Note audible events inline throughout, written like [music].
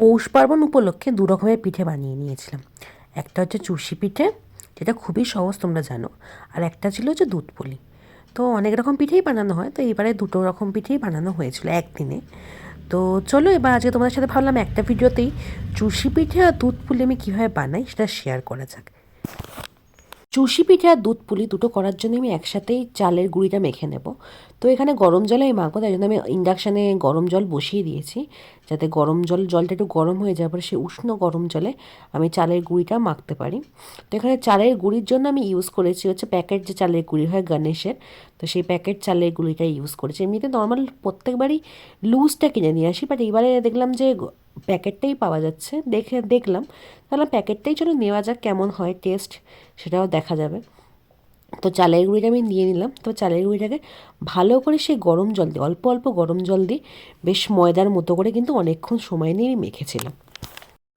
পৌষ পার্বণ উপলক্ষে দু রকমের পিঠে বানিয়ে নিয়েছিলাম। একটা হচ্ছে চুষি পিঠে, যেটা খুবই সহজ তোমরা জানো, আর একটা ছিল হচ্ছে দুধ পুলি। তো অনেক রকম পিঠেই বানানো হয়, তো এবারে দুটো রকম পিঠেই বানানো হয়েছিল একদিনে। তো চলো এবার আজকে তোমাদের সাথে ভাবলাম একটা ভিডিওতেই চুষি পিঠে আর দুধ পুলি আমি কীভাবে বানাই সেটা শেয়ার করা যাক। চুষি পিঠে আর দুধ পুলি দুটো করার জন্য আমি একসাথেই চালের গুঁড়িটা মেখে নেব। তো এখানে গরম জলে আমি মাখবো, তাই জন্য আমি ইন্ডাকশানে গরম জল বসিয়ে দিয়েছি। যাতে গরম জল, জলটা একটু গরম হয়ে যাওয়ার পরে সেই উষ্ণ গরম জলে আমি চালের গুঁড়িটা মাখতে পারি। তো এখানে চালের গুঁড়ির জন্য আমি ইউজ করেছি হচ্ছে প্যাকেট যে চালের গুঁড়ি হয় গণেশের তো সেই প্যাকেট চালের গুঁড়িটা ইউজ করেছি। এমনিতে নর্মাল প্রত্যেকবারই লুজটা কিনে নিয়ে আসি বাট এবারে দেখলাম যে প্যাকেটটাই পাওয়া যাচ্ছে, দেখে, দেখলাম। তাহলে প্যাকেটটাই চলো নেওয়া যাক কেমন হয় টেস্ট সেটাও দেখা যাবে। তো চালের গুঁড়িটা আমি নিয়ে নিলাম। তো চালের গুঁড়িটাকে ভালো করে সেই গরম জল দিয়ে, অল্প অল্প গরম জল দিয়ে বেশ ময়দার মতো করে কিন্তু অনেকক্ষণ সময় নিয়ে মেখেছিলাম।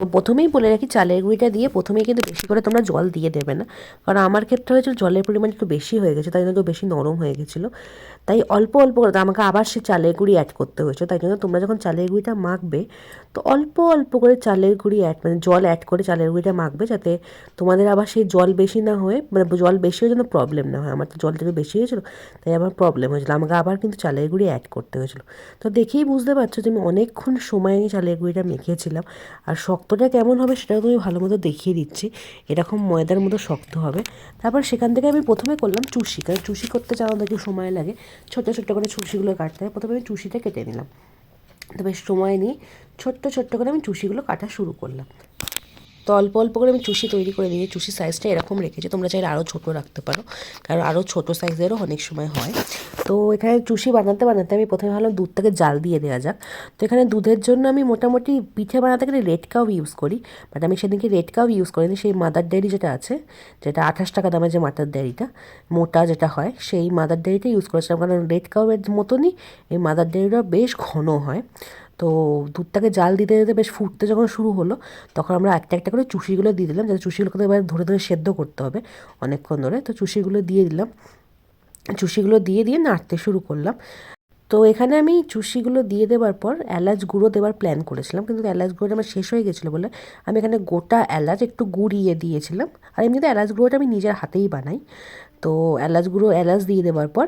তো প্রথমেই বলে রাখি, চালের গুঁড়িটা দিয়ে প্রথমেই কিন্তু বেশি করে তোমরা জল দিয়ে দেবে না। কারণ আমার ক্ষেত্রে হয়েছিল জলের পরিমাণ একটু বেশি হয়ে গেছে, তাই জন্য একটু বেশি নরম হয়ে গেছিল। তাই অল্প অল্প করে আমাকে আবার সে চালের গুঁড়ি অ্যাড করতে হয়েছে। তাই জন্য তোমরা যখন চালের গুঁড়িটা মাখবে, তো অল্প অল্প করে চালের গুঁড়ি অ্যাড মানে জল অ্যাড করে চালের গুঁড়িটা মাখবে যাতে তোমাদের আবার সেই জল বেশি না হয়ে মানে জল বেশি হয়ে যেন প্রবলেম না হয়। আমার তো জলটা একটু বেশি হয়েছিলো, তাই আমার প্রবলেম হয়েছিলো। আমাকে আবার কিন্তু চালের গুঁড়ি অ্যাড করতে হয়েছিলো। তো দেখেই বুঝতে পারছ যে আমি অনেকক্ষণ সময় নিয়ে চালের গুঁড়িটা মেখেছিলাম। আর শক্তটা কেমন হবে সেটাও তুমি ভালো মতো দেখিয়ে দিচ্ছি। এরকম ময়দার মতো শক্ত হবে। তারপর সেখান থেকে আমি প্রথমে করলাম চুষি, কারণ চুষি করতে চাও একটু সময় লাগে। ছোটো ছোট্ট করে চুষিগুলো কাটতে হয় প্রথমে আমি চুষিটা কেটে নিলাম। তবে সময় নিয়ে ছোট্ট ছোট্ট করে আমি চুষিগুলো কাটা শুরু করলাম। তো অল্প অল্প করে আমি চুষি তৈরি করে নিয়ে চুষি সাইজটা এরকম রেখেছি, তোমরা চাইলে আরও ছোটো রাখতে পারো, কারণ আরও ছোটো সাইজেরও অনেক সময় হয়। তো এখানে চুষি বানাতে বানাতে আমি প্রথমে ভাবলাম দুধটাকে জাল দিয়ে দেওয়া যাক। তো এখানে দুধের জন্য আমি মোটামুটি পিঠে বানাতে গেলে রেড কাউ ইউজ করি বাট আমি সেদিনকে রেড কাউ ইউজ করিনি, সেই মাদার ডেয়ারি যেটা আছে, যেটা আঠাশ টাকা দামের যে মাদার ডেয়ারিটা মোটা যেটা হয়, সেই মাদার ডেয়ারিটা ইউজ করেছিলাম, কারণ রেড কাউয়ের মতনই এই মাদার ডেয়ারিটা বেশ ঘন হয়। তো দুধটাকে জাল দিতে দিতে বেশ ফুটতে যখন শুরু হলো, তখন আমরা একটা একটা করে চুষিগুলো দিয়ে দিলাম, যাতে চুষিগুলোকে এবার ধরে ধরে সেদ্ধ করতে হবে অনেকক্ষণ ধরে। তো চুষিগুলো দিয়ে দিলাম। চুষিগুলো দিয়ে দিয়ে নাড়তে শুরু করলাম। তো এখানে আমি চুষিগুলো দিয়ে দেওয়ার পর এলাচ গুঁড়ো দেওয়ার প্ল্যান করেছিলাম, কিন্তু এলাচ গুঁড়োটা আমার শেষ হয়ে গেছিল বলে আমি এখানে গোটা এলাচ একটু গুঁড়িয়ে দিয়েছিলাম। আর এমনিতে এলাচ গুঁড়োটা আমি নিজের হাতেই বানাই। তো এলাচ গুঁড়ো, এলাচ দিয়ে দেওয়ার পর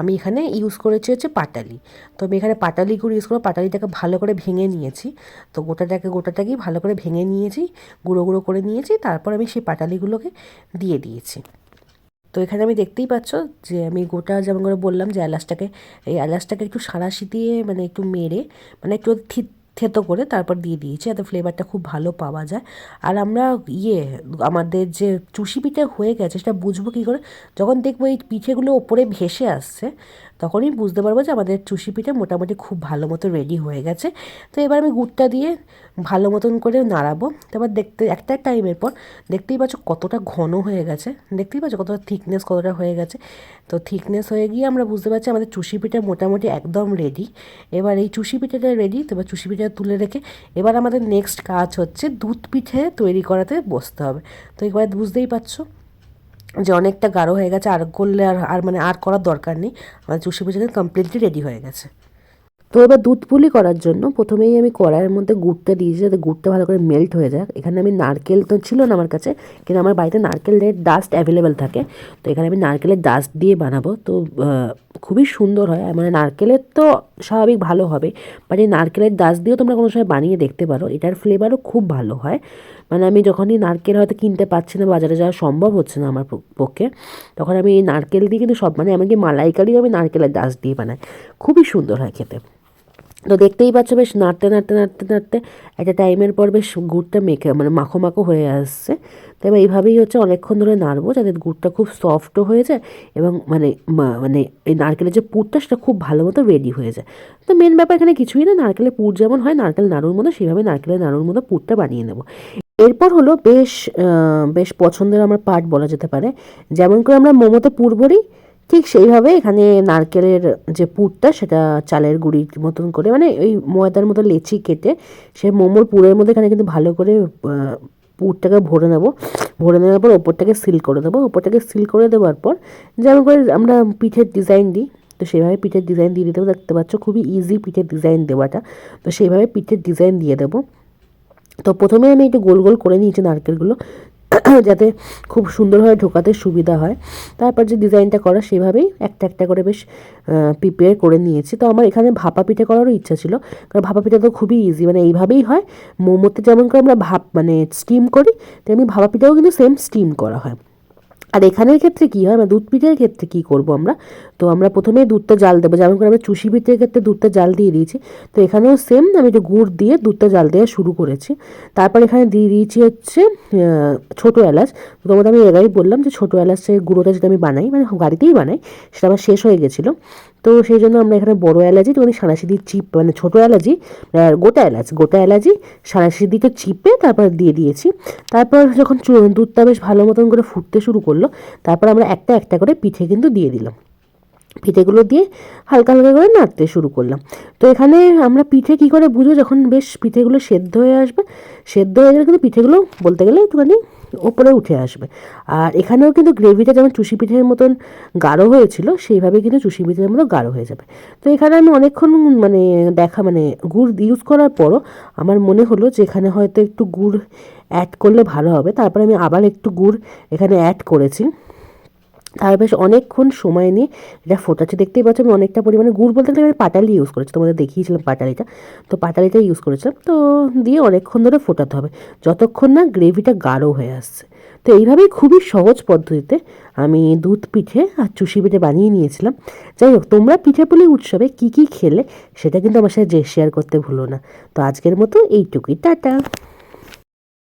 আমি এখানে ইউজ করেছি হচ্ছে পাটালি। তো আমি এখানে পাটালি গুঁড়ো ইউজ করে পাটালিটাকে ভালো করে ভেঙে নিয়েছি। তো গোটাটাকে গোটাটাকেই ভালো করে ভেঙে নিয়েছি, গুঁড়ো গুঁড়ো করে নিয়েছি, তারপর আমি সেই পাটালিগুলোকে দিয়ে দিয়েছি। তো এখানে আমি দেখতেই পাচ্ছ যে আমি গোটা যেমন করে বললাম যে এলাচটাকে, এই এলাচটাকে একটু সাঁড়াশি দিয়ে মানে একটু মেরে মানে একটু থিত থেতো করে তারপর দিয়ে দিয়েছি, যাতে ফ্লেভারটা খুব ভালো পাওয়া যায়। আর আমরা ইয়ে আমাদের যে চুষি পিঠে হয়ে গেছে, সেটা বুঝব কী করে? যখন দেখব এই পিঠেগুলো ওপরে ভেসে আসছে তখনই বুঝতে পারব যে আমাদের চুষি পিঠে মোটামুটি খুব ভালো মতো রেডি হয়ে গেছে। তো এবার আমি গুড়টা দিয়ে ভালো মতন করে নাড়াবো। তারপর দেখতে, একটা টাইমের পর দেখতেই পাচ্ছ কতটা ঘন হয়ে গেছে। দেখতেই পাচ্ছ কতটা থিকনেস কতটা হয়ে গেছে। তো থিকনেস হয়ে গিয়ে আমরা বুঝতে পারছি আমাদের চুষি পিঠে মোটামুটি একদম রেডি এবার এই চুষি পিঠেটা রেডি তো এবার চুষি পিঠে তুলে রেখে এবার আমাদের নেক্সট কাজ হচ্ছে দুধ পিঠে তৈরি করাতে বসতে হবে। তো এবার বুঝতেই পারছ যে অনেকটা গাঢ় হয়ে গেছে, আর করলে আর আর মানে আর করার দরকার নেই। আমার চুষি পিঠে কমপ্লিটলি রেডি হয়ে গেছে। তো এবার দুধ পুলি করার জন্য প্রথমেই আমি কড়াইয়ের মধ্যে গুড়টা দিয়েছি যাতে গুড়টা ভালো করে মেল্ট হয়ে যায় এখানে আমি নারকেল তো ছিল না আমার কাছে, কিন্তু আমার বাড়িতে নারকেলের ডাস্ট অ্যাভেলেবেল থাকে। তো এখানে আমি নারকেলের ডাস্ট দিয়ে বানাবো। তো খুবই সুন্দর হয়। মানে নারকেলের তো স্বাভাবিক ভালো হবে বাট এই নারকেলের ডাস্ট দিয়েও তোমরা কোনো সময় বানিয়ে দেখতে পারো। এটার ফ্লেভারও খুব ভালো হয়। মানে আমি যখনই নারকেল হয়তো কিনতে পারছি না, বাজারে যাওয়া সম্ভব হচ্ছে না আমার পক্ষে, তখন আমি এই নারকেল দিয়ে কিন্তু সব মানে এমনকি মালাইকারিও আমি নারকেলের ডাস্ট দিয়ে বানাই। খুবই সুন্দর হয় খেতে। তো দেখতেই পাচ্ছ বেশ নাড়তে নাড়তে নাড়তে নাড়তে একটা টাইমের পর বেশ গুড়টা মেখে মানে মাখো মাখো হয়ে আসছে। তো এবার এইভাবেই হচ্ছে অনেকক্ষণ ধরে নাড়বো যাতে গুড়টা খুব সফটও হয়ে যায় এবং মানে মানে এই নারকেলের যে পুরটা সেটা খুব ভালো মতো রেডি হয়ে যায়। তো মেন ব্যাপার এখানে কিছুই না, নারকেলের পুর যেমন হয়, নারকেল নাড়ুর মতো, সেভাবে নারকেলের নাড়ুর মতো পুরটা বানিয়ে নেব। এরপর হলো বেশ বেশ পছন্দের আমার পার্ট বলা যেতে পারে। যেমন করে আমরা মোমোতে পুর ভরি, ঠিক সেইভাবে এখানে নারকেলের যে পুরটা সেটা চালের গুঁড়ির মতন করে মানে ওই ময়দার মতো লেচি কেটে সে মোমোর পুরের মধ্যে এখানে কিন্তু ভালো করে পুরটাকে ভরে নেব। ভরে নেওয়ার পর ওপরটাকে সিল করে দেবো। ওপরটাকে সিল করে দেওয়ার পর যেমন করে আমরা পিঠের ডিজাইন দিই, তো সেইভাবে পিঠের ডিজাইন দিয়ে দিতে দেখতে পাচ্ছ খুবই ইজি পিঠের ডিজাইন দেওয়াটা। তো সেইভাবে পিঠের ডিজাইন দিয়ে দেবো। তো প্রথমে আমি একটু গোল গোল করে নিয়েছি নারকেলগুলো, [clears throat] যাতে খুব সুন্দরভাবে ঢোকাতে সুবিধা হয়। তারপর যে ডিজাইনটা করা সেভাবেই একটা একটা করে বেশ প্রিপেয়ার করে নিয়েছি। তো আমার এখানে ভাপা পিঠে করারও ইচ্ছা ছিল, কারণ ভাপা পিঠা তো খুবই ইজি মানে এইভাবেই হয়। মোমোতে যেমন করে আমরা ভাপ মানে স্টিম করি, তেমনি ভাপা পিঠাও কিন্তু সেম স্টিম করা হয়। আর এখানের ক্ষেত্রে কী হয়? মানে দুধ পিঠের ক্ষেত্রে কী করব আমরা? তো আমরা প্রথমে দুধটা জাল দেবো। যেমন করে আমরা চুষি পিঠের ক্ষেত্রে দুধটা জাল দিয়ে দিয়েছি। তো এখানেও সেম আমি একটু গুড় দিয়ে দুধটা জাল দেওয়া শুরু করেছি। তারপর এখানে দিয়ে দিয়েছি হচ্ছে ছোটো এলাচ। তো তোমাদের আমি এরাই বললাম যে ছোটো এলাচের গুঁড়োটা যেটা আমি বানাই মানে গাড়িতেই বানাই, সেটা আমার শেষ হয়ে গেছিল। তো সেই জন্য আমরা এখানে বড়ো এলাচি তো সাঁড়াশি চিপ মানে ছোটো এলাচি গোটা এলাচ, গোটা এলাচি সাঁড়াশি দিকে চিপে তারপর দিয়ে দিয়েছি। তারপর যখন দুধটা বেশ ভালো মতন করে ফুটতে শুরু করল তারপর আমরা একটা একটা করে পিঠে কিন্তু দিয়ে দিলাম। পিঠেগুলো দিয়ে হালকা হালকা করে নাড়তে শুরু করলাম। তো এখানে আমরা পিঠে কি করে বুঝব? যখন বেশ পিঠেগুলো সেদ্ধ হয়ে আসবে, সেদ্ধ হয়ে গেলে কিন্তু পিঠেগুলো বলতে গেলে একটুখানি ওপরে উঠে আসবে। আর এখানেও কিন্তু গ্রেভিটা যেমন চুষি পিঠের মতন গাঢ় হয়েছিল, সেইভাবে কিন্তু চুষি পিঠের মতো গাঢ় হয়ে যাবে। তো এখানে আমি অনেকক্ষণ মানে দেখা মানে গুড় ইউজ করার পরও আমার মনে হলো যে এখানে হয়তো একটু গুড় অ্যাড করলে ভালো হবে। তারপরে আমি আবার একটু গুড় এখানে অ্যাড করেছি। তার বেশ অনেকক্ষণ সময় নিয়ে এটা ফোটাচ্ছে। দেখতেই পাচ্ছ আমি অনেকটা পরিমাণে গুড় বলতে গেলে আমি পাটালি ইউজ করেছি। তোমাদের দেখিয়েছিলাম পাটালিটা। তো পাটালিটা ইউজ করেছিলাম। তো দিয়ে অনেকক্ষণ ধরে ফোটাতে হবে। যতক্ষণ না গ্রেভিটা গাঢ় হয়ে আসছে। তো এইভাবেই খুবই সহজ পদ্ধতিতে আমি দুধ পিঠে আর চুষি পিঠে বানিয়ে নিয়েছিলাম। যাই হোক, তোমরা পিঠেপুলি উৎসবে কী কী খেলে সেটা কিন্তু আমার সাথে শেয়ার করতে ভুলো না। তো আজকের মতো এইটুকুই। টাটা!